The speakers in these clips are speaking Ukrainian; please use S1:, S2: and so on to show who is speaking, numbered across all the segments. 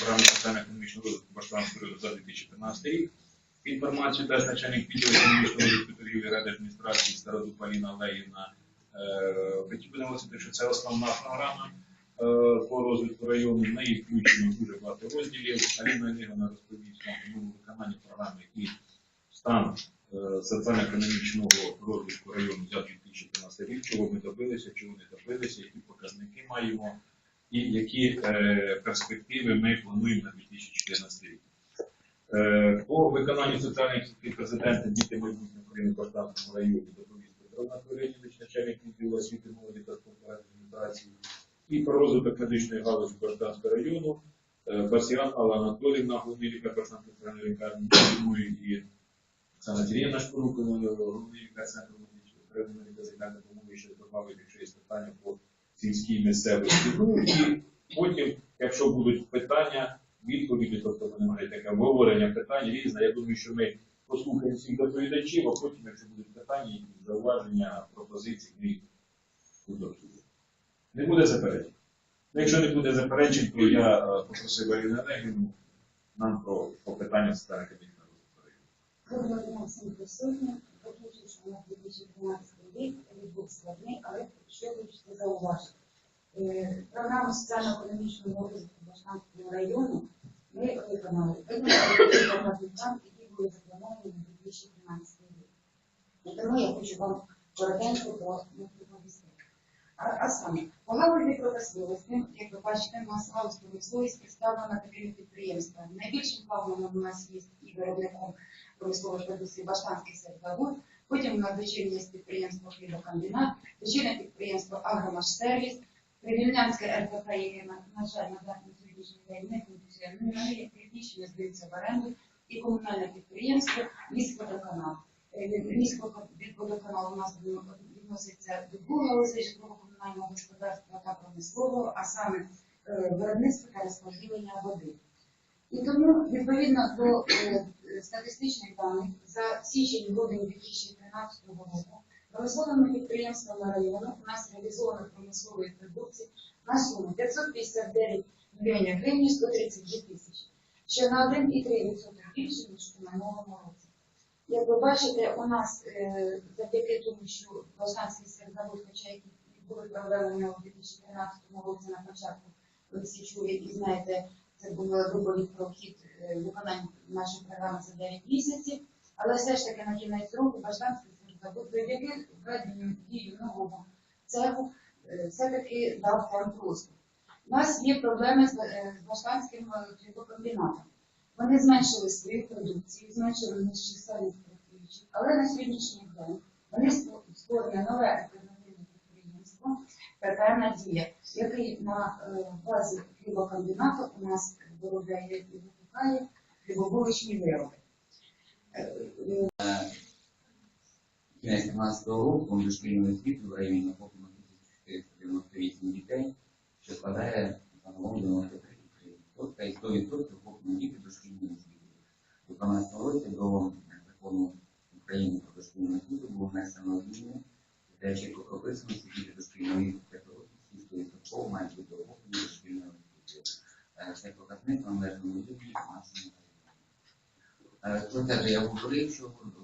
S1: програми соціально-економічного розвитку Баштанського району за 2015 рік. Інформацію дасть начальник відділу економічного розвитку торгівлі ради адміністрації Староду Поліна Олегівна. Хотів би наголосити, що це основна програма е, по розвитку району. В неї включено дуже багато розділів. Аліна Олегівна розповість вам ну, виконання програми і стан е, соціально-економічного розвитку району за 2015 рік, чого ми добилися, чого не добилися, які показники маємо і які е, перспективи ми плануємо на 2014 рік. Е, По виконанню соціальних цілей президента діти майбутнього України в Баштанському районі доповість Петро Анатолійович, начальник відділу освіти молоді та адміністрації, і про розвиток медичної галузі Баштанського району е, Басіан Алла Анатолівна, головний лікар Баштанської центральної лікарні, і Шпорук, е, головний лікар центру медичної допомоги, ще добавить, якщо є питання по сільській місцевості. Ну і потім, якщо будуть питання, відповіді, тобто вони мають таке обговорення питань різне. Я думаю, що ми послухаємо всіх доповідачів, а потім, якщо будуть питання, зауваження, пропозиції, ми їх. Не буде заперечень. Ну, Якщо не буде заперечень, то я е, попросив Аріну Олегівну нам про, про питання розвитку.
S2: Доброго дня всім присутнім. Що на 2012 рік рік був складний, але що хочете зауважити. Е, Програму соціально-економічного розвитку Баштанського району ми виконали. План, які були заплановані на 2013 рік. Тому я хочу вам коротенько про. А, саме, по галузі промисловості, як ви бачите, у промисловість представлена такими підприємствами. Найбільшим плавном у нас є і виробником промислової продукції Баштанський сервzavod, потім нас дочірнє підприємство хлібокомбінат, дочірнє підприємство Агромашсервіс, Привільнянське РПП, яке, на, на жаль, на даний сьогоднішній день не функціонує, приміщення здаються в оренду, і комунальне підприємство Міськводоканал. Е, Міськводоканал у нас відноситься до другого галузі житлово-комунального господарства та промислового, а саме е, виробництво та розподілення води. І тому, відповідно до е, статистичних даних, за січень-грудень 2013 року. Промисловими підприємствами району у нас реалізовано промислової продукції на суму 559 мільйонів гривень 132 тисячі, що на 1,3% більше, ніж у минулому році. Як ви бачите, у нас е, завдяки тому, що Баштанський сервzavod, хоча які були проблеми у 2013 році на початку, ви всі чули і знаєте, це був доповідь про хід е, виконання нашої програми за 9 місяців, але все ж таки на кінець року Баштанський сервzavod завдяки введенню дію нового цеху е, все-таки дав темп росту. У нас є проблеми з, е, Баштанським е, хлібокомбінатом. Вони зменшили свою продукцію, зменшили чисельність працюючих, але на сьогоднішній день вони створює нове альтернативне підприємство ПП Надія, який на е, базі хлібокомбінату у нас виробляє і випускає хлібобуличні вироби. Е, е,
S3: кінець 17 року дошкільної освіти в районі охоплено 1498 дітей, що складає загалом 93%, і 100% охоплено діти дошкільної освіти. У 12 році до закону України про дошкільну освіту було внесено зміни, де чітко прописано, що діти дошкільної віку 5 років всі 100% мають бути охоплені дошкільною освітою. Е, Цей показник рівні в нашому. Е, Про те, же я говорив, що групи.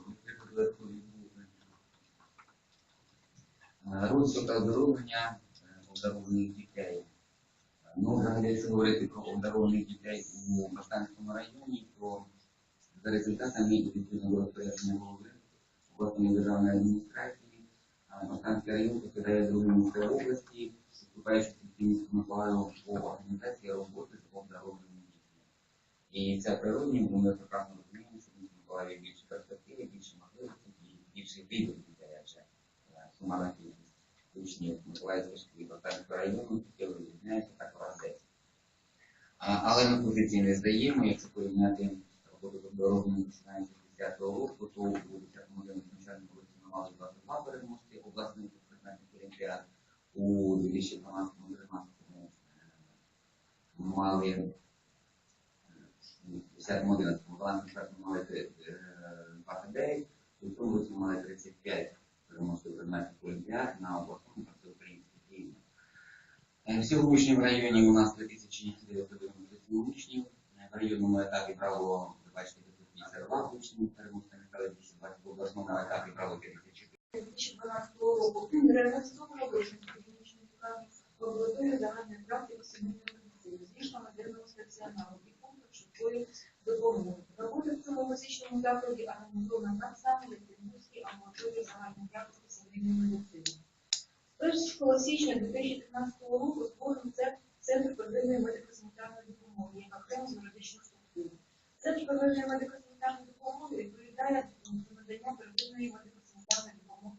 S3: Е, Розвиток оздоровлення е, обдарованих дітей. Е, Ну, взагалі, якщо говорити про обдарованих дітей у Баштанському районі, то за результатами відповідно до розпорядження голови обласної державної адміністрації, е, Баштанський район посідає друге місце області, виступаючи містом Миколаєва по організації роботи з обдарованими. І це природні, бо ми прекрасно розуміємо, що в місті Миколаєві більше перспективи, більше можливостей і більше дітей, адже е, сумарна кількість учнів Миколаївської школи Балтанського району які відрізняється так раз 10. Але ми позиції не здаємо, якщо порівняти роботу обдарованими починаючи з 10 року, то у 10 годину навчальному році ми мали 22 переможці обласних предметних олімпіад, у 2012-2013 ми мали е, 10-11 балансі першому мали три- е, 29, у цьому році мали 35 переможців предметних олімпіад на обласному та всеукраїнських рівнях. Е, Всього учнів в районі у нас 3997 учнів, В районному етапі брало, ви бачите, 552 учні, переможцями стали 220 в обласному етапі брало 54.
S4: 2012 року реалізовували клінічну лікарню в амбулаторії загальної практики сімейної медицини з ліжками стаціонару швидкої допомоги. Робота в цьому музичному закладі організована і в Львівській амбулаторії загальної практики сімейної медицини. З 1 січня 2015 року створений Центр первинної медико-санітарної допомоги, як окрема з юридичних структур. Центр первинної медико-санітарної допомоги відповідає за надання первинної медико-санітарної допомоги.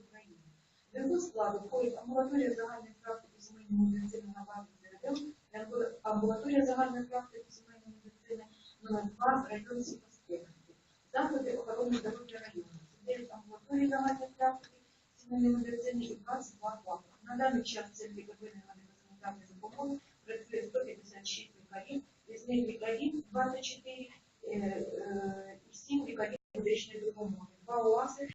S4: До його складу входить амбулаторія загальної практики сімейної медицини на базі ЗРД, амбулаторія загальної практики сімейної номер 2 в районі заклади охорони здоров'я району, 9 амбулаторій загальної практики сімейної медицини і 22 заклади. На даний час в центрі первинної медико-санітарної допомоги працює 156 лікарів, із них лікарів 24 е, е, і 7 лікарів медичної допомоги, 2 ОАСи